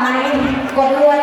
ไหมกดรัว